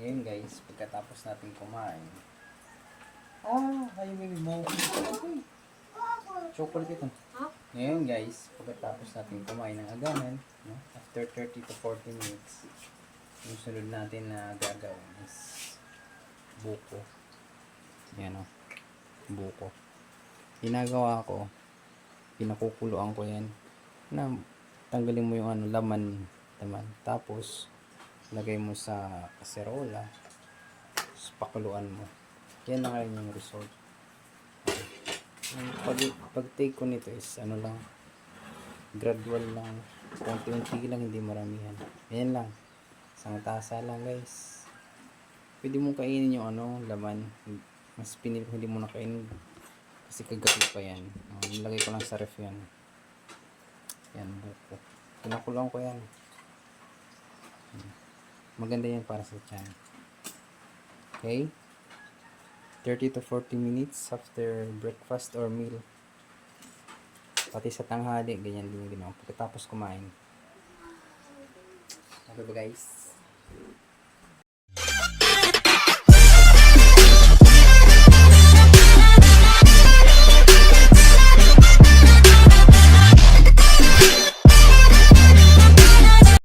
ngayon guys, pagkatapos natin kumain. Ah, ay baby mo. Chocolate ito. Ngayon guys, pagkatapos natin kumain ng agahan, no? after 30 to 40 minutes, yung sunod natin na gagawin is buko. Yan o. Buko. Ginagawa ko, pinakukuluan ko yan na tanggalin mo yung ano, laman naman. Tapos, lagay mo sa kaserola. Tapos, mo. Yan na ngayon yung result. Ang pag, pag take ko nito is ano lang, gradual lang. Konti-unti lang, hindi maramihan. Yan lang. Isang tasa lang guys. Pwede mo kainin yung ano, laman. Mas pinili ko hindi mo na kainin. Kasi kagabi pa yan. Uh, nilagay ko lang sa ref yan. Yan. Pinakulang ko yan. Maganda yan para sa tiyan. Okay? 30 to 40 minutes after breakfast or meal. Pati sa tanghali, ganyan din ginawa. Pagkatapos kumain. Okay ba guys?